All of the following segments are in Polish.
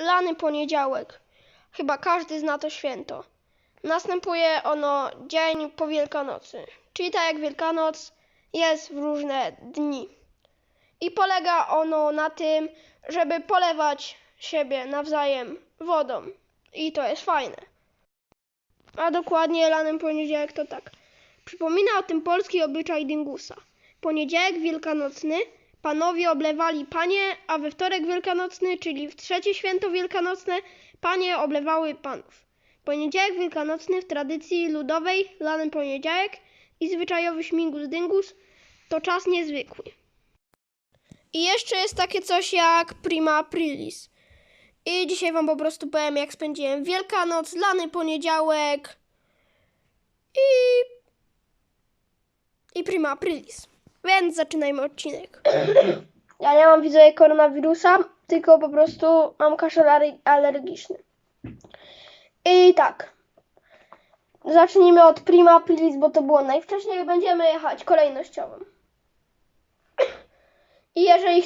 lany poniedziałek. Chyba każdy zna to święto. Następuje ono dzień po Wielkanocy, czyli tak jak Wielkanoc jest w różne dni. I polega ono na tym, żeby polewać siebie nawzajem wodą. I to jest fajne. A dokładnie lanym poniedziałek to tak. Przypomina o tym polski obyczaj dyngusa. Poniedziałek wielkanocny panowie oblewali panie, a we wtorek wielkanocny, czyli w trzecie święto wielkanocne, panie oblewały panów. Poniedziałek wielkanocny w tradycji ludowej, lany poniedziałek i zwyczajowy śmigus dyngus to czas niezwykły. I jeszcze jest takie coś jak prima aprilis. I dzisiaj wam po prostu powiem, jak spędziłem Wielkanoc, lany poniedziałek i, i prima aprilis. Więc zaczynajmy odcinek. Ja nie mam widzowie koronawirusa, tylko po prostu mam kaszel ale- alergiczny. I tak. Zacznijmy od prima aprilis, bo to było najwcześniej. Będziemy jechać kolejnościowym. I jeżeli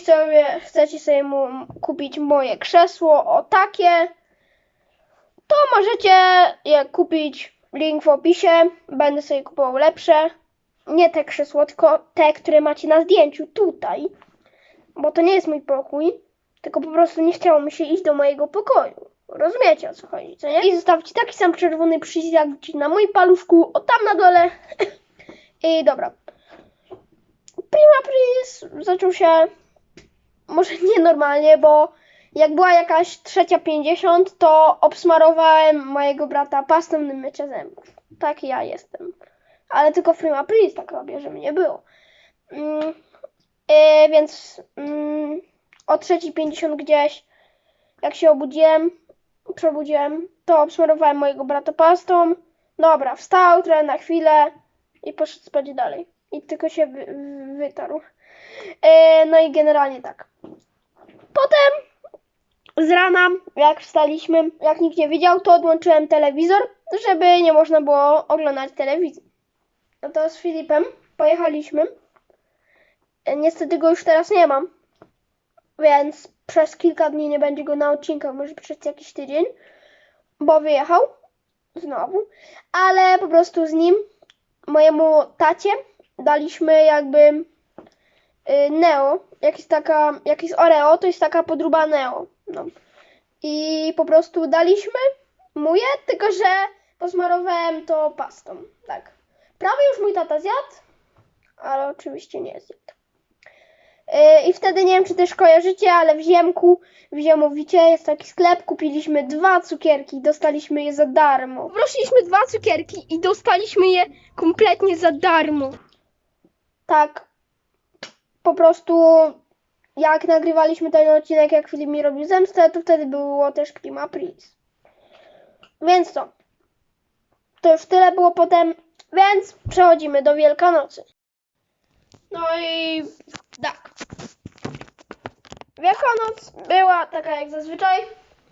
chcecie sobie mu kupić moje krzesło, o takie, to możecie je kupić. Link w opisie. Będę sobie kupował lepsze. Nie te krzesło, tylko te, które macie na zdjęciu tutaj. Bo to nie jest mój pokój, tylko po prostu nie chciało mi się iść do mojego pokoju. Rozumiecie o co chodzi, co nie? I zostawcie taki sam czerwony przycisk na moim paluszku, o tam na dole. I dobra. Prima Pris zaczął się może nienormalnie, bo jak była jakaś trzecia pięćdziesiąt, to obsmarowałem mojego brata pastą do mycia zębów. Taki ja jestem. Ale tylko w Prima Pris tak robię, żeby nie było. E, więc mm, o trzeciej pięćdziesiąt gdzieś, jak się obudziłem, przebudziłem, to obsmarowałem mojego brata pastą. Dobra, wstał trochę na chwilę i poszedł spać dalej. I tylko się wy, wy- wytarł. E, no i generalnie tak. Potem z rana, jak wstaliśmy, jak nikt nie wiedział, to odłączyłem telewizor, żeby nie można było oglądać telewizji. No to z Filipem pojechaliśmy. E, Niestety go już teraz nie mam, więc przez kilka dni nie będzie go na odcinkach, może przez jakiś tydzień, bo wyjechał znowu, ale po prostu z nim, mojemu tacie, daliśmy jakby y, Neo, jak jest taka, jak jest Oreo, to jest taka podruba Neo. No. I po prostu daliśmy mu je, tylko że posmarowałem to pastą. Tak. Prawie już mój tata zjadł, ale oczywiście nie zjadł. Yy, I wtedy nie wiem, czy też kojarzycie, ale w Ziemku, w Ziemowicie jest taki sklep, kupiliśmy dwa cukierki, dostaliśmy je za darmo. Prosiliśmy dwa cukierki i dostaliśmy je kompletnie za darmo. Tak, po prostu jak nagrywaliśmy ten odcinek, jak Filip mi robił zemstę, to wtedy było też Prima Pris. Więc co? To już tyle było potem, więc przechodzimy do Wielkanocy. No i tak. Wielkanoc była taka jak zazwyczaj,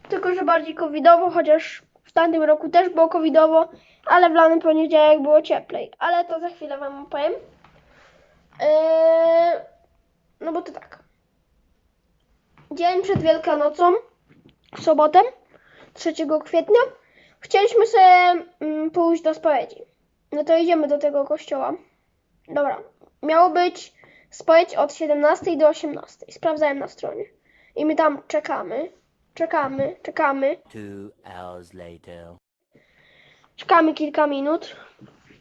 tylko że bardziej covidowo, chociaż w tamtym roku też było covidowo, ale w lany poniedziałek było cieplej. Ale to za chwilę wam opowiem. Eee, no bo to tak. Dzień przed Wielkanocą, sobotę, 3 kwietnia, chcieliśmy sobie mm, pójść do spowiedzi. No to idziemy do tego kościoła. Dobra, miało być spowiedź od 17 do 18. Sprawdzałem na stronie. I my tam czekamy, czekamy, czekamy. Two hours later. Czekamy kilka minut.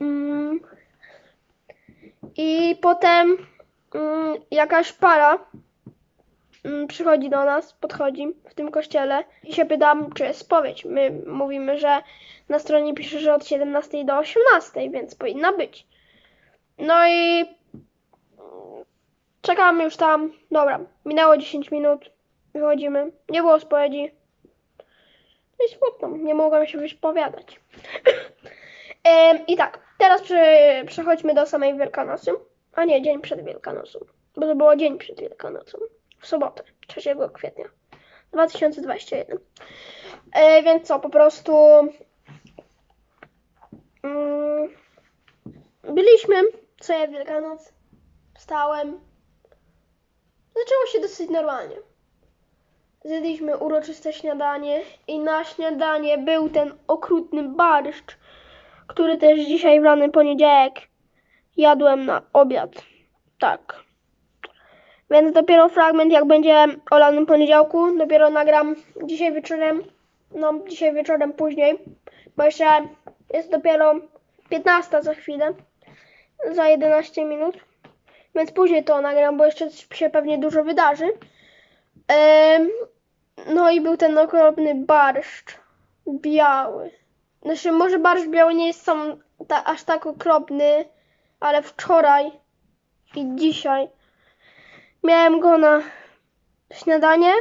Mm. I potem mm, jakaś para przychodzi do nas, podchodzi w tym kościele i się pytam, czy jest spowiedź. My mówimy, że na stronie pisze, że od 17 do 18, więc powinna być. No i mm, czekamy już tam. Dobra, minęło 10 minut. Wychodzimy. Nie było spowiedzi. No i smutno, nie mogłam się wyspowiadać. Em, I tak, teraz prze, przechodźmy do samej Wielkanocy. A nie, dzień przed Wielkanocą. Bo to było dzień przed Wielkanocą. W sobotę, 3 kwietnia 2021. E, więc co, po prostu mm, byliśmy sobie w Wielkanoc. Wstałem. Zaczęło się dosyć normalnie. Zjedliśmy uroczyste śniadanie i na śniadanie był ten okrutny barszcz, który też dzisiaj w rany poniedziałek jadłem na obiad. Tak. Więc dopiero fragment, jak będzie o lanym poniedziałku, dopiero nagram dzisiaj wieczorem. No, dzisiaj wieczorem później, bo jeszcze jest dopiero 15 za chwilę, za 11 minut. Więc później to nagram, bo jeszcze się pewnie dużo wydarzy. Em, no i był ten okropny barszcz biały. Znaczy, może barszcz biały nie jest sam ta, aż tak okropny, ale wczoraj i dzisiaj miałem go na śniadanie.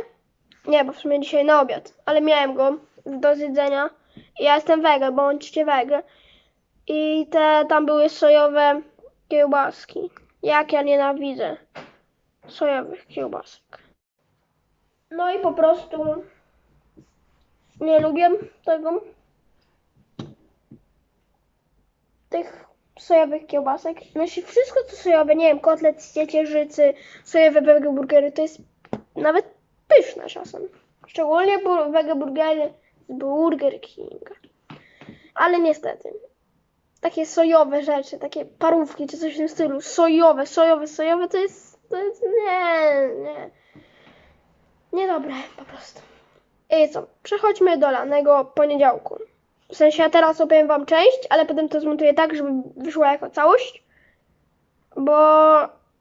Nie, bo w sumie dzisiaj na obiad, ale miałem go do zjedzenia. I ja jestem wege, bądźcie wege. I te tam były sojowe kiełbaski. Jak ja nienawidzę sojowych kiełbasek. No i po prostu nie lubię tego. Tych sojowych kiełbasek. Znaczy wszystko co sojowe, nie wiem, kotlet z ciecierzycy, sojowe burgery, to jest nawet pyszne czasem. Szczególnie wege burgery z Burger Kinga. Ale niestety, takie sojowe rzeczy, takie parówki czy coś w tym stylu, sojowe, sojowe, sojowe, to jest, to jest, nie, nie. Niedobre po prostu. I co? Przechodźmy do lanego poniedziałku. W sensie ja teraz opowiem wam część, ale potem to zmontuję tak, żeby wyszło jako całość. Bo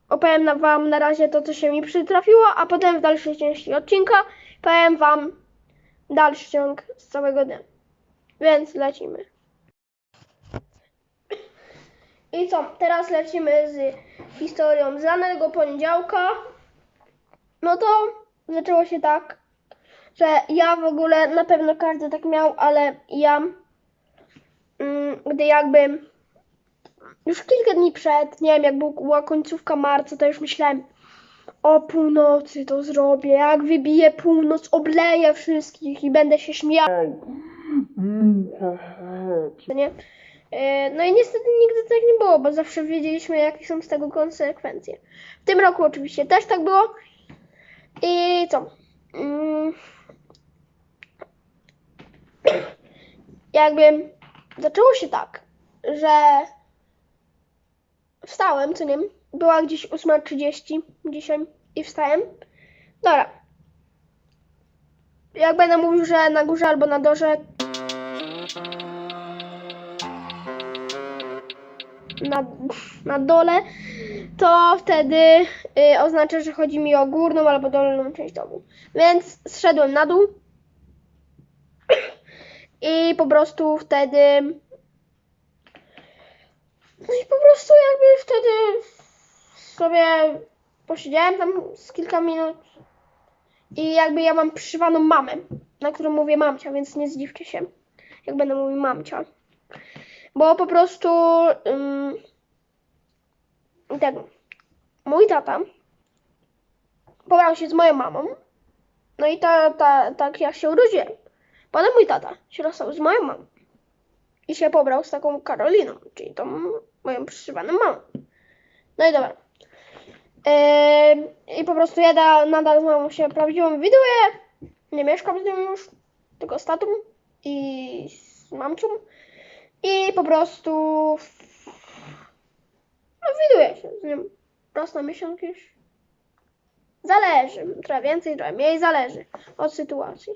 opowiem wam na razie to, co się mi przytrafiło, a potem w dalszej części odcinka powiem wam dalszy ciąg z całego dnia. Więc lecimy. I co? Teraz lecimy z historią z lanego poniedziałka. No to zaczęło się tak, że ja w ogóle, na pewno każdy tak miał, ale ja, mm, gdy jakby już kilka dni przed, nie wiem, jak był- była końcówka marca, to już myślałem, o północy to zrobię, jak wybiję północ, obleję wszystkich i będę się śmiał. Nie? E, No i niestety nigdy tak nie było, bo zawsze wiedzieliśmy, jakie są z tego konsekwencje. W tym roku oczywiście też tak było. I co? Jakby zaczęło się tak, że wstałem, co nie? Była gdzieś 8.30 dzisiaj i wstałem. Dobra. Jak będę mówił, że na górze albo na dole, na, na dole, to wtedy y, oznacza, że chodzi mi o górną albo dolną część domu. Więc zszedłem na dół i po prostu wtedy no i po prostu jakby wtedy sobie posiedziałem tam z kilka minut i jakby ja mam przyszywaną mamę, na którą mówię mamcia, więc nie zdziwcie się, jak będę mówił mamcia. Bo po prostu ym, tak, mój tata pobrał się z moją mamą. No i ta, ta, tak jak się urodziłem. Potem mój tata się rozstał z moją mamą. I się pobrał z taką Karoliną, czyli tą moją przyszywaną mamą. No i dobra. Ym, I po prostu ja da, nadal z mamą się prawdziwą widuję. Nie mieszkam z nią już, tylko z tatą i z mamcią. I po prostu no widuję się z nią raz na miesiąc już. Zależy, trochę więcej, trochę mniej, zależy od sytuacji.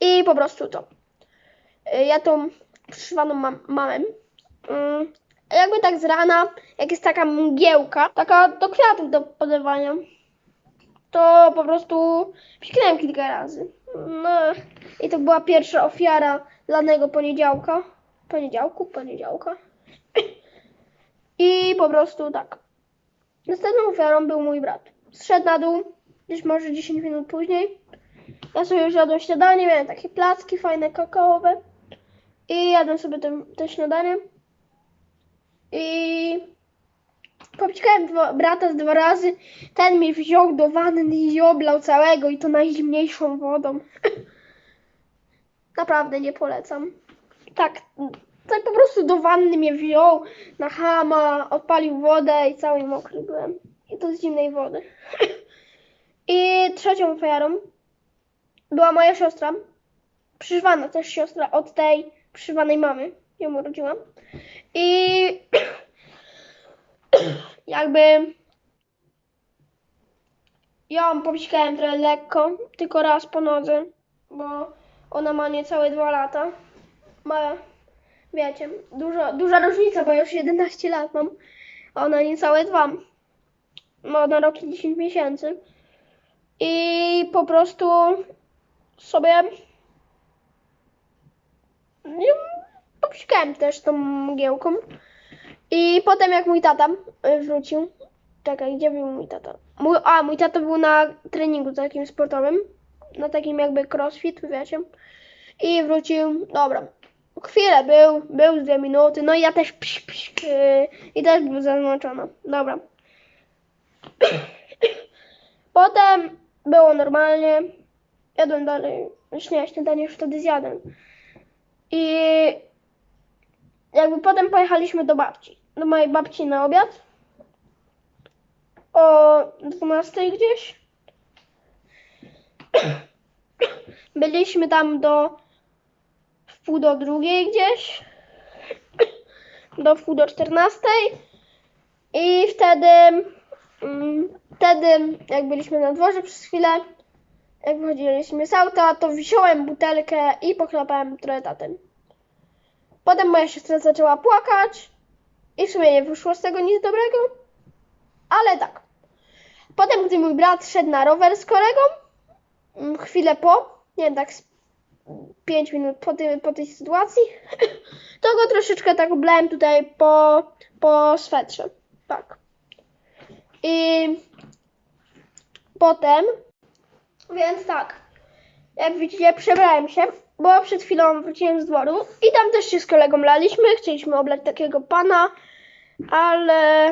I po prostu to. Y, Ja tą przyszywaną mam, mm, Jakby tak z rana, jak jest taka mgiełka, taka do kwiatów do podawania, to po prostu psiknąłem kilka razy. No i to była pierwsza ofiara lanego poniedziałka. Poniedziałku, poniedziałka. I po prostu tak. Następną ofiarą był mój brat. Zszedł na dół, gdzieś może 10 minut później. Ja sobie już jadłem śniadanie, miałem takie placki fajne, kakaowe. I jadłem sobie te, te śniadanie. I popcikałem dwa, brata z dwa razy. Ten mi wziął do wanny i oblał całego i to najzimniejszą wodą. Naprawdę nie polecam. Tak, tak po prostu do wanny mnie wziął na hama, odpalił wodę i cały mokry byłem. I to z zimnej wody. I trzecią ofiarą była moja siostra, przyszwana też siostra od tej przyszwanej mamy, ją urodziłam. I jakby ja ją popsikałem trochę lekko, tylko raz po nodze, bo ona ma niecałe dwa lata. Ma, wiecie, dużo, duża różnica, bo ja już 11 lat mam, a ona niecałe dwa. Ma na rok i 10 miesięcy. I po prostu sobie popsikałem też tą mgiełką. I potem jak mój tata y, wrócił, czekaj, gdzie był mój tata? Mój, a, mój tata był na treningu takim sportowym, na takim jakby crossfit, wiecie. I wrócił, dobra, chwilę był, był dwie minuty, no i ja też pś, pś, yy, i też był zaznaczona, dobra. Potem było normalnie, jadłem dalej, nie, śniadanie już wtedy zjadłem. I jakby potem pojechaliśmy do babci, do mojej babci na obiad. O 12 gdzieś. Byliśmy tam do wpół do drugiej gdzieś. Do wpół do 14. I wtedy, mm, wtedy jak byliśmy na dworze przez chwilę, jak wychodziliśmy z auta, to wziąłem butelkę i pochlapałem trochę tatem. Potem moja siostra zaczęła płakać i w sumie nie wyszło z tego nic dobrego, ale tak. Potem, gdy mój brat szedł na rower z kolegą, mm, chwilę po, nie wiem, tak 5 minut po, tym, po tej sytuacji, to go troszeczkę tak oblałem tutaj po, po swetrze. Tak. I potem, więc tak, jak widzicie, przebrałem się, bo przed chwilą wróciłem z dworu i tam też się z kolegą laliśmy, chcieliśmy oblać takiego pana, ale,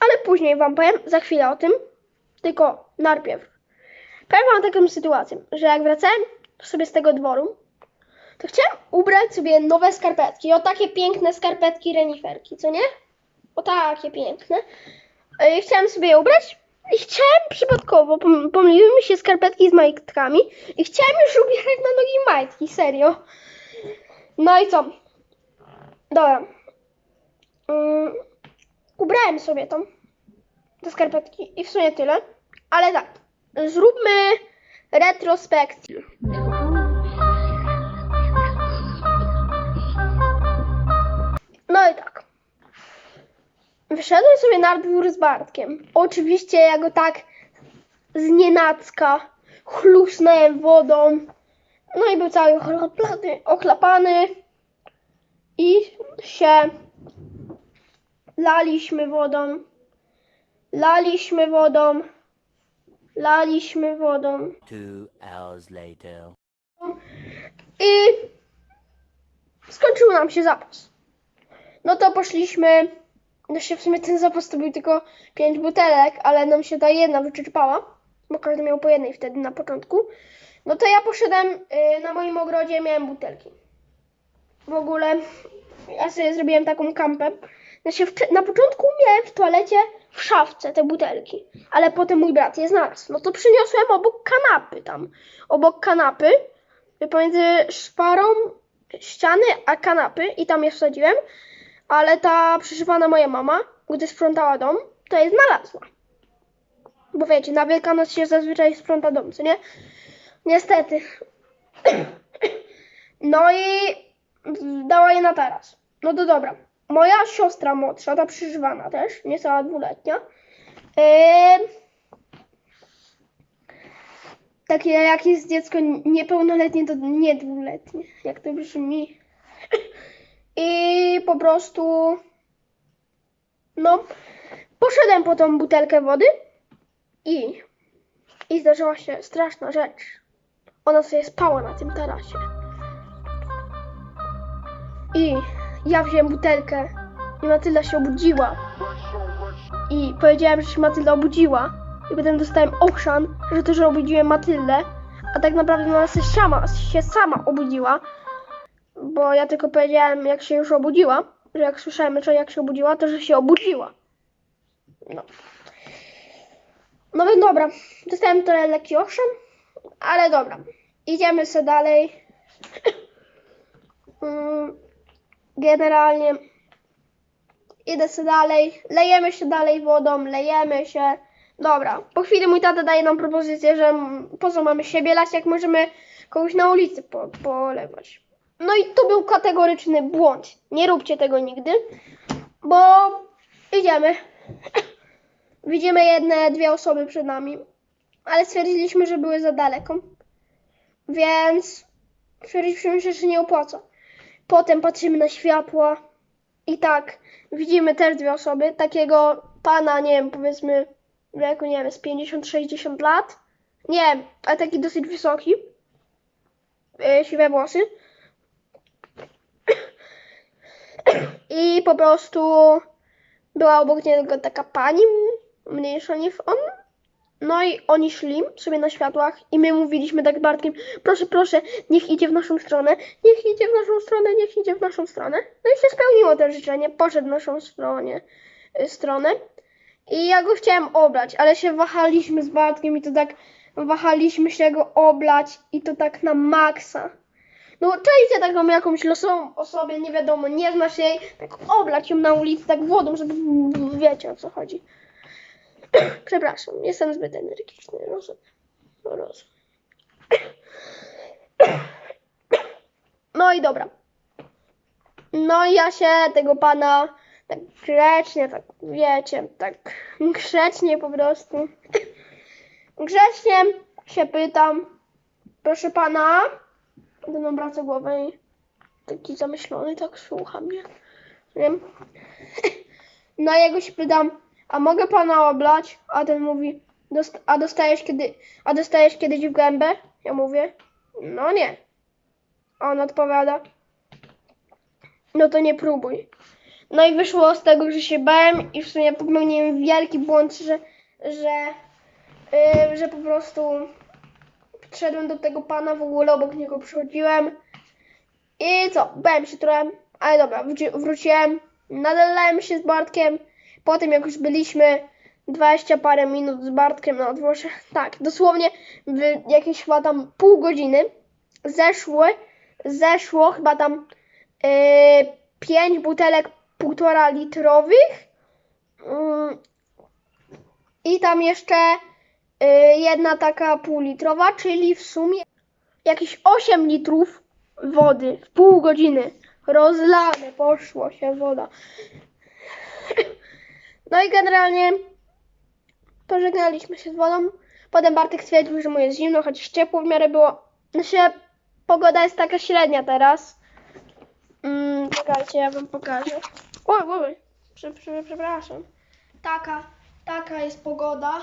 ale później wam powiem, za chwilę o tym, tylko najpierw. Powiem wam taką sytuację, że jak wracałem sobie z tego dworu, to chciałem ubrać sobie nowe skarpetki, o takie piękne skarpetki reniferki, co nie? O takie piękne. E, Chciałem sobie je ubrać i chciałem przypadkowo, pom- pomyliły mi się skarpetki z majtkami i chciałem już ubierać na nogi majtki, serio. No i co? Dobra. Mm, ubrałem sobie tą, te skarpetki i w sumie tyle. Ale tak, zróbmy retrospekcję. Wyszedłem sobie na dwór z Bartkiem. Oczywiście ja go tak z nienacka chlusnąłem wodą. No i był cały ochlapany, ochlapany. I się laliśmy wodą. Laliśmy wodą. Laliśmy wodą. Two hours later. I skończył nam się zapas. No to poszliśmy. No się w sumie ten zapas to był tylko 5 butelek, ale nam się ta jedna wyczerpała, bo każdy miał po jednej wtedy na początku. No to ja poszedłem y, na moim ogrodzie, miałem butelki. W ogóle ja sobie zrobiłem taką kampę. Znaczy, w, na początku miałem w toalecie w szafce te butelki, ale potem mój brat je znalazł. No to przyniosłem obok kanapy tam. Obok kanapy, pomiędzy szparą ściany a kanapy i tam je wsadziłem, ale ta przyszywana moja mama, gdy sprzątała dom, to je znalazła. Bo wiecie, na Wielkanoc się zazwyczaj sprząta dom, co nie? Niestety. No i dała je na taras. No to dobra. Moja siostra młodsza, ta przeżywana też, niecała dwuletnia, yy, takie jak jest dziecko niepełnoletnie, to nie dwuletnie, jak to brzmi. I po prostu, no, poszedłem po tą butelkę wody i, i zdarzyła się straszna rzecz. Ona sobie spała na tym tarasie. I ja wziąłem butelkę i Matylda się obudziła. I powiedziałem, że się Matylda obudziła. I potem dostałem ochrzan, że to, że obudziłem Matyldę. A tak naprawdę ona się sama, się sama obudziła. Bo ja tylko powiedziałem, jak się już obudziła. Że jak słyszałem, że jak się obudziła, to że się obudziła. No. No więc dobra. Dostałem trochę lekki ochrzan. Ale dobra. idziemy sobie dalej. Mm, Generalnie idę sobie dalej, lejemy się dalej wodą, lejemy się. Dobra, po chwili mój tata daje nam propozycję, że po co mamy siebie lać, jak możemy kogoś na ulicy po, polewać. No i to był kategoryczny błąd. Nie róbcie tego nigdy, bo idziemy. Widzimy jedne, dwie osoby przed nami, ale stwierdziliśmy, że były za daleko, więc stwierdziliśmy, że się nie opłaca. Potem patrzymy na światła i tak, widzimy też dwie osoby, takiego pana, nie wiem, powiedzmy wieku, nie wiem, z 50-60 lat, nie ale taki dosyć wysoki, yy, siwe włosy. I po prostu była obok niego taka pani, mniejsza niż on. No i oni szli sobie na światłach i my mówiliśmy tak Bartkiem, proszę, proszę, niech idzie w naszą stronę, niech idzie w naszą stronę, niech idzie w naszą stronę. No i się spełniło to życzenie, poszedł w naszą stronie, y, stronę. I ja go chciałem oblać, ale się wahaliśmy z Bartkiem i to tak wahaliśmy się go oblać i to tak na maksa. No czajcie taką jakąś losową osobę, nie wiadomo, nie znasz jej, tak oblać ją na ulicy tak wodą, żeby wiecie o co chodzi. Przepraszam, jestem zbyt energiczny, rozumiem. Rozumiem. No i dobra. No i ja się tego pana tak grzecznie, tak wiecie, tak grzecznie po prostu. Grzecznie się pytam, proszę pana, ten obraca głowę i taki zamyślony, tak słucha mnie. Wiem. No jego się pytam, a mogę pana oblać? A ten mówi, "Dost- a dostajesz kiedy, a dostajesz kiedyś w gębę? Ja mówię, no nie. A on odpowiada, no to nie próbuj. No i wyszło z tego, że się bałem i w sumie popełniłem wielki błąd, że, że, yy, że po prostu podszedłem do tego pana, w ogóle obok niego przychodziłem. I co, bałem się trochę, ale dobra, wróci- wróciłem, nadal lałem się z Bartkiem, potem jak już byliśmy 20 parę minut z Bartkiem na dworze, tak, dosłownie jakieś chyba tam pół godziny zeszły, zeszło chyba tam yy, 5 butelek półtora litrowych. Yy, i tam jeszcze jedna taka półlitrowa, czyli w sumie jakieś 8 litrów wody w pół godziny. Rozlane poszło się woda. No i generalnie pożegnaliśmy się z wodą. Potem Bartek stwierdził, że mu jest zimno, chociaż ciepło w miarę było. Znaczy, pogoda jest taka średnia teraz. Mm, czekajcie, ja wam pokażę. Oj, oj, prze, prze, przepraszam. Taka, taka jest pogoda.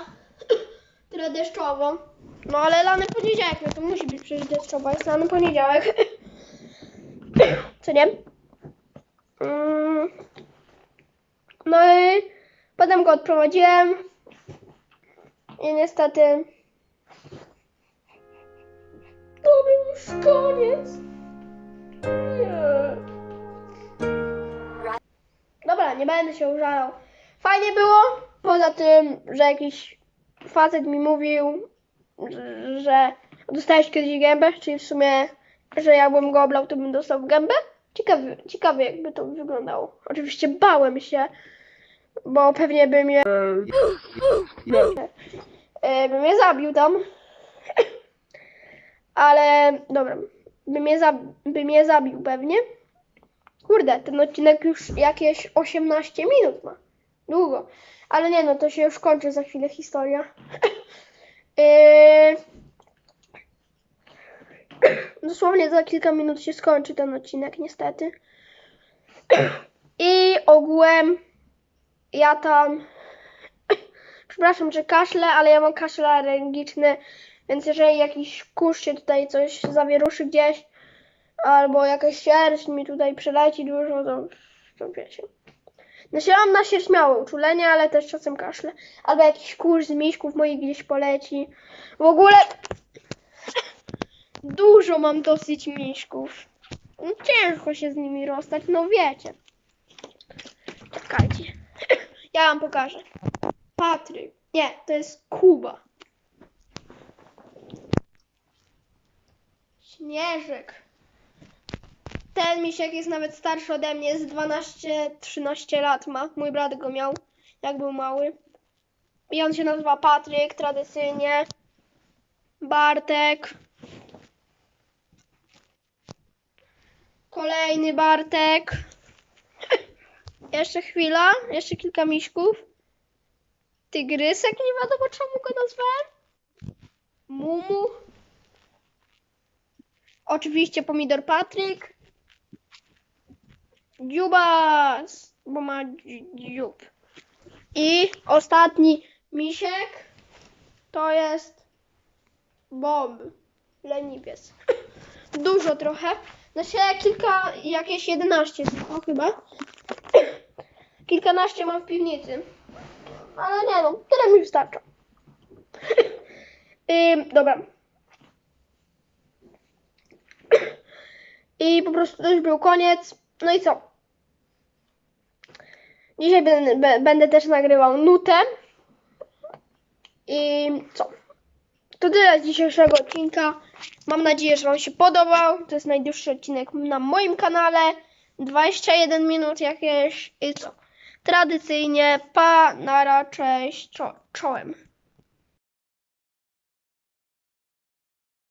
Tyle deszczowo. No ale lany poniedziałek, no to musi być przecież deszczowo, jest lany poniedziałek. Co nie? Mm. No i potem go odprowadziłem. I niestety to był już koniec. Nie. Dobra, nie będę się użalał. Fajnie było. Poza tym, że jakiś facet mi mówił, że- dostałeś kiedyś gębę, czyli w sumie, że jakbym go oblał, to bym dostał gębę. Ciekawy, ciekawe jakby to wyglądało. Oczywiście bałem się, bo pewnie by mnie, e, by mnie zabił tam. Ale dobra, by mnie, za, by mnie zabił pewnie. Kurde, ten odcinek już jakieś 18 minut ma. Długo. Ale nie no, to się już kończy za chwilę historia. Yy... Dosłownie za kilka minut się skończy ten odcinek, niestety. I ogółem ja tam. Przepraszam, że kaszle, ale ja mam kaszel alergiczny, więc jeżeli jakiś kurz się tutaj coś zawieruszy gdzieś, albo jakaś sierść mi tutaj przeleci dużo, to, to wiecie. Ja mam na się śmiałe uczulenie, ale też czasem kaszle. Albo jakiś kurz z miśków moich gdzieś poleci. W ogóle dużo mam dosyć miśków. No, ciężko się z nimi rozstać, no wiecie. Czekajcie. Ja wam pokażę. Patryk. Nie, to jest Kuba. Śnieżek. Ten misiek jest nawet starszy ode mnie, jest 12-13 lat ma. Mój brat go miał, jak był mały. I on się nazywa Patryk, tradycyjnie. Bartek. Kolejny Bartek. Jeszcze chwila, jeszcze kilka miśków. Tygrysek, nie wiadomo czemu go nazwałem. Mumu. Oczywiście pomidor Patryk. Dziubas, bo ma dzi- dziób. I ostatni misiek to jest Bob, leniwiec. Dużo trochę. Znaczy kilka, jakieś 11 tylko chyba. Kilkanaście mam w piwnicy. Ale nie no, tyle mi wystarcza. Ym, dobra. I po prostu to już był koniec. No i co? Dzisiaj będę, też nagrywał nutę. I co? To tyle z dzisiejszego odcinka. Mam nadzieję, że Wam się podobał. To jest najdłuższy odcinek na moim kanale. 21 minut jakieś. I co? Tradycyjnie, pa, nara, cześć, czo- czołem.